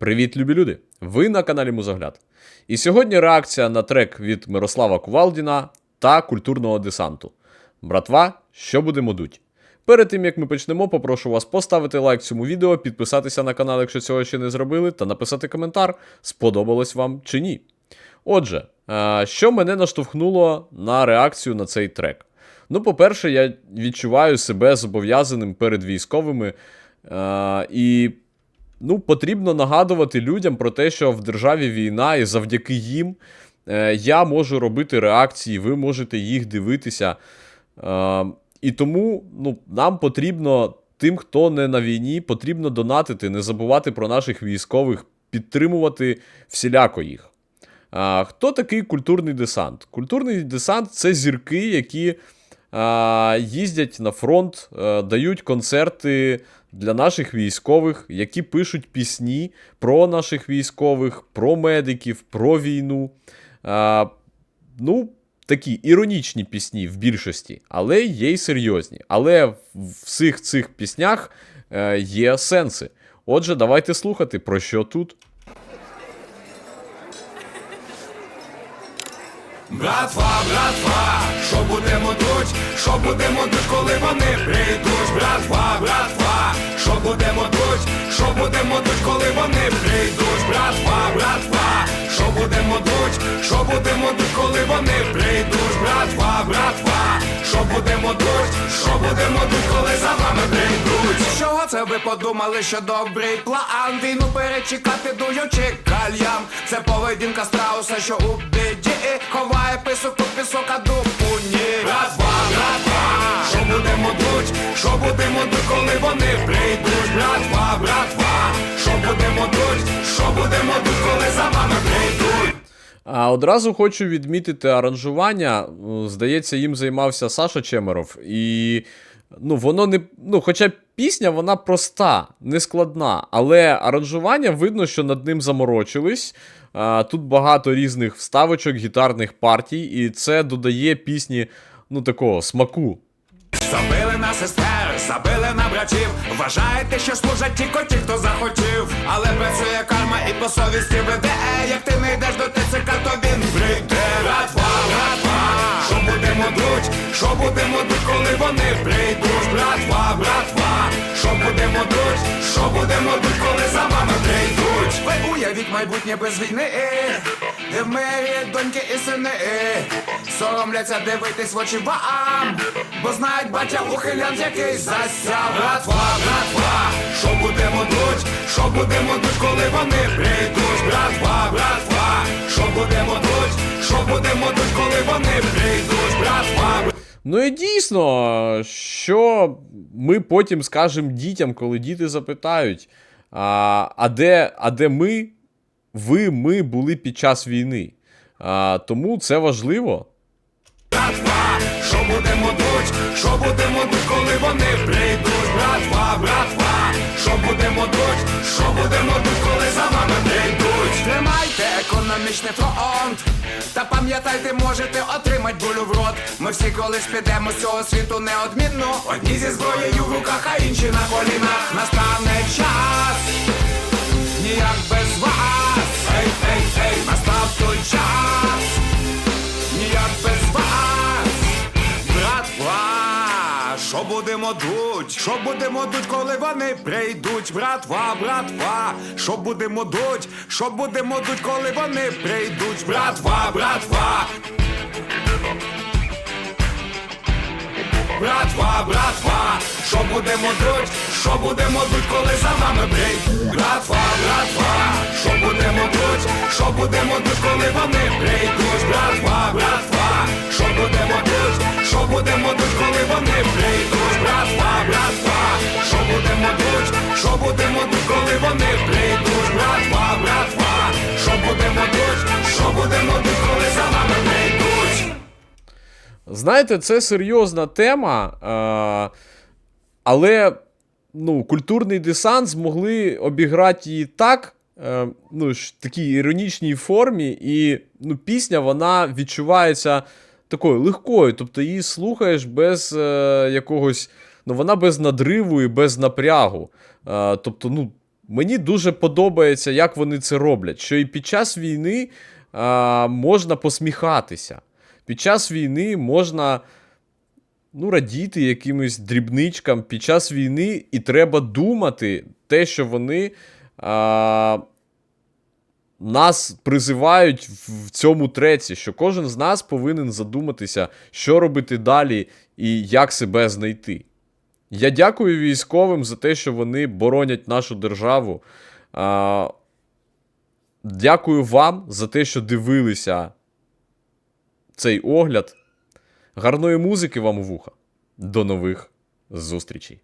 Привіт, любі люди! Ви на каналі Музогляд. І сьогодні реакція на трек від Мирослава Кувалдіна та культурного десанту. Братва, що будемо дуть? Перед тим як ми почнемо, попрошу вас поставити лайк цьому відео, підписатися на канал, якщо цього ще не зробили, та написати коментар, сподобалось вам чи ні. Отже, е, що мене наштовхнуло на реакцію на цей трек? Ну, по-перше, я відчуваю себе зобов'язаним перед військовими. е, І ну, потрібно нагадувати людям про те, що в державі війна, і завдяки їм е, я можу робити реакції, ви можете їх дивитися. Е, і тому ну, нам потрібно, тим, хто не на війні, потрібно донатити, не забувати про наших військових, підтримувати всіляко їх. А, хто такий культурний десант? Культурний десант це зірки, які їздять на фронт, дають концерти для наших військових, які пишуть пісні про наших військових, про медиків, про війну. А, ну, такі іронічні пісні в більшості, але є й серйозні. Але в всіх цих піснях е, є сенси. Отже, давайте слухати, про що тут. Братва, братва, що будемо дуть, що будемо дуть, коли вони прийдуть, будемо дуть, коли вони прийдуть, братва, братва, що будемо дуть, що будемо дуть, коли вони прийдуть, братва, братва, що будемо дуть, що будемо дуть, коли за вами прийдуть. Чого це ви подумали, що добрий план? Війну перечекати дуючи кальям Це поведінка страуса, що у біді. Ховає писок у пісок, а дупу ні. Братва, братва, що будемо дуть, що будемо дуть, коли вони прийдуть, А одразу хочу відмітити аранжування. Е, Здається, їм займався Саша Чемеров. І ну, воно не. Ну, хоча пісня вона проста, не складна, але аранжування видно, що над ним заморочились. Тут багато різних вставочок, гітарних партій, і це додає пісні ну, такого смаку. Забили на сестер, забили на братів. Вважаєте, що служать тільки ті, хто захотів. Але працює карма і по совісті веде. Як ти не йдеш до ТЦК, то він прийде. Братва, братва, що будемо дуть, що будемо дуть, коли вони прийдуть, братва, братва, що будемо дуть, що будемо дуть, коли за вами прийдуть. Ви уявіть майбутнє без війни. Де в мирі доньки і сини Соромляться дивитись в очі вам Бо знають батя ухилян, який засяв Братва, братва, що будемо дуть, що будемо дуть, коли вони прийдуть, братва, братва, що будемо дуть, що будемо дуть, коли вони прийдуть, братва, Ну і дійсно, що ми потім скажемо дітям, коли діти запитають, а, а, де, а де ми, ви, ми були під час війни. А, тому це важливо. Що будемо дуть, що будемо дуть, коли вони прийдуть, братва, братва, що будемо дуть, що будемо дуть, коли за вами прийдуть. Тримайте економічний фронт. Та пам'ятайте, можете отримать булю в рот. Ми всі колись підемо з цього світу неодмінно. Одні зі зброєю в руках, а інші на колінах Настане час. Ніяк без будемо дуть? Що будемо дуть, коли вони прийдуть? Братва, братва, що будемо дуть? Що будемо дуть, коли вони прийдуть? Братва, братва. Братва, братва, що будемо дуть, що будемо дуть, коли за вами прийдуть. Братва, братва, що будемо дуть, що будемо дуть, коли вони прийдуть. Братва, братва, що будемо що будемо дуть, коли вони прийдуть. Братва, братва, що будемо дуть, що будемо дуть, коли вони прийдуть. Братва, братва, що будемо дуть, що будемо дуть, коли за вами прийдуть. Знаєте, це серйозна тема, е, але ну, культурний десант змогли обіграти її так, е, ну, в такій іронічній формі, і ну, пісня вона відчувається такою легкою. Тобто її слухаєш без е, якогось. Ну, вона без надриву і без напрягу. Е, тобто, ну, Мені дуже подобається, як вони це роблять. Що і під час війни а, можна посміхатися. Під час війни можна ну, радіти якимось дрібничкам. Під час війни і треба думати те, що вони а, нас призивають в цьому треці, що кожен з нас повинен задуматися, що робити далі і як себе знайти. Я дякую військовим за те, що вони боронять нашу державу. Дякую вам за те, що дивилися цей огляд. Гарної музики вам у вуха. До нових зустрічей!